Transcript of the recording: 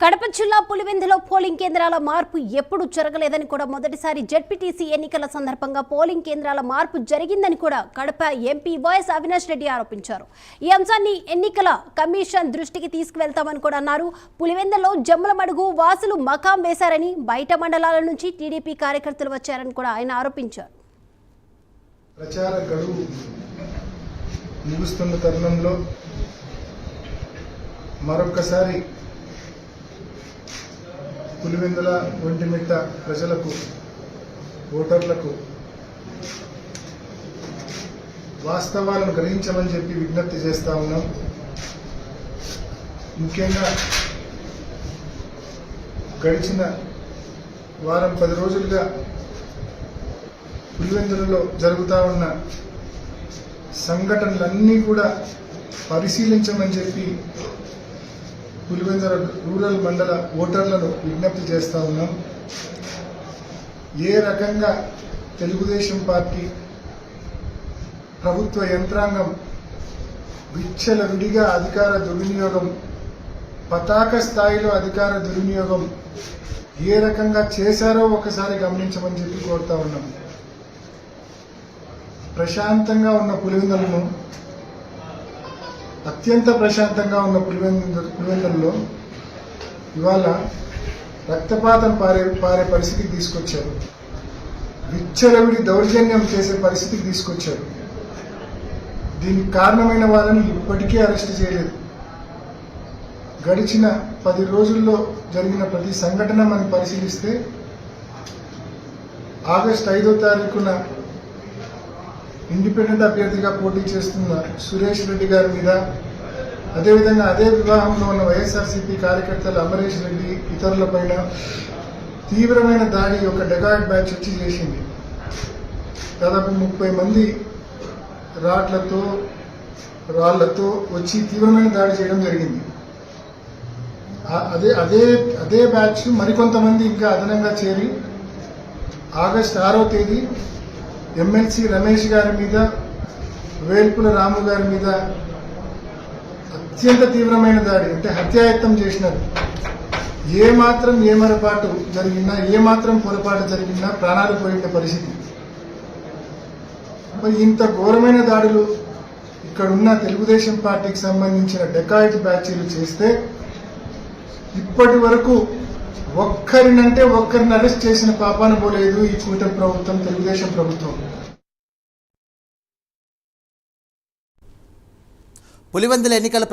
కడప జిల్లా పులివెందులో పోలింగ్ కేంద్రాల మార్పు ఎప్పుడు జరగలేదని కూడా మొదటిసారి జెడ్పీటీసీ ఎన్నికల సందర్భంగా పోలింగ్ కేంద్రాల మార్పు జరిగిందని కూడా కడప ఎంపీ వైఎస్ అవినాష్ రెడ్డి ఆరోపించారు. ఈ అంశాన్ని ఎన్నికల కమిషన్ దృష్టికి తీసుకువెళ్తామని కూడా అన్నారు. పులివెందులో జమ్మలమడుగు వాసులు మకాం వేశారని బయట మండలాల నుంచి టీడీపీ కార్యకర్తలు వచ్చారని కూడా ఆయన ఆరోపించారు. ప్రచార గడువు ముగుస్తున్న తరుణంలో మరొక్కసారి పులివెందుల ఒంటిమిట్ట ప్రజలకు ఓటర్లకు వాస్తవాలను గ్రహించమని చెప్పి విజ్ఞప్తి చేస్తా ఉన్నాం. ముఖ్యంగా గడిచిన వారం పది రోజులుగా పులివెందులలో జరుగుతూ ఉన్న సంఘటనలన్నీ కూడా పరిశీలించమని చెప్పి పులివెందుల రూరల్ మండల ఓటర్లను విజ్ఞప్తి చేస్తా ఉన్నాం. ఏ రకంగా తెలుగుదేశం పార్టీ ప్రభుత్వ యంత్రాంగం విచ్చల విడిగా అధికార దుర్వినియోగం పతాక స్థాయిలో అధికార దుర్వినియోగం ఏ రకంగా చేశారో ఒకసారి గమనించమని చెప్పి కోరుతా ఉన్నాం. ప్రశాంతంగా ఉన్న పులివెందులను అత్యంత ప్రశాంతంగా ఉన్న పులివెందు పులివెందులలో ఇవాళ రక్తపాతం పారే పారే పరిస్థితికి తీసుకొచ్చారు. విచ్చలవిడి దౌర్జన్యం చేసే పరిస్థితికి తీసుకొచ్చారు. దీనికి కారణమైన వాళ్ళని ఇప్పటికీ అరెస్ట్ చేయలేదు. గడిచిన పది రోజుల్లో జరిగిన ప్రతి సంఘటన మనం పరిశీలిస్తే ఆగస్ట్ ఐదో తారీఖున ఇండిపెండెంట్ అభ్యర్థిగా పోటీ చేస్తున్న సురేష్ రెడ్డి గారి మీద అదేవిధంగా అదే వివాహంలో ఉన్న వైఎస్ఆర్సీపీ కార్యకర్తలు అమరేష్ రెడ్డి ఇతరులపైన తీవ్రమైన దాడి ఒక డెగాయిడ్ బ్యాచ్ వచ్చి చేసింది. దాదాపు ముప్పై మంది రాట్లతో రాళ్ళతో వచ్చి తీవ్రమైన దాడి చేయడం జరిగింది. అదే అదే అదే బ్యాచ్ మరికొంతమంది ఇంకా అదనంగా చేరి ఆగస్ట్ ఆరో తేదీ ఎమ్మెల్సీ రమేష్ గారి మీద వేల్పుల రాము గారి మీద అత్యంత తీవ్రమైన దాడి అంటే హత్యాయత్నం చేసినారు. ఏ మాత్రం ఏమరపాటు జరిగినా ఏ మాత్రం పొరపాటు జరిగినా ప్రాణాలు పోయిన పరిస్థితి. మరి ఇంత ఘోరమైన దాడులు ఇక్కడున్న తెలుగుదేశం పార్టీకి సంబంధించిన డెకాయిట్ బ్యాచీలు చేస్తే ఇప్పటి వరకు ఒక్కరినంటే ఒక్కరిని అరెస్ట్ చేసిన పాపాన పోలేదు ఈ కూటమి ప్రభుత్వం తెలుగుదేశం ప్రభుత్వం. పులివెందుల ఎన్నికల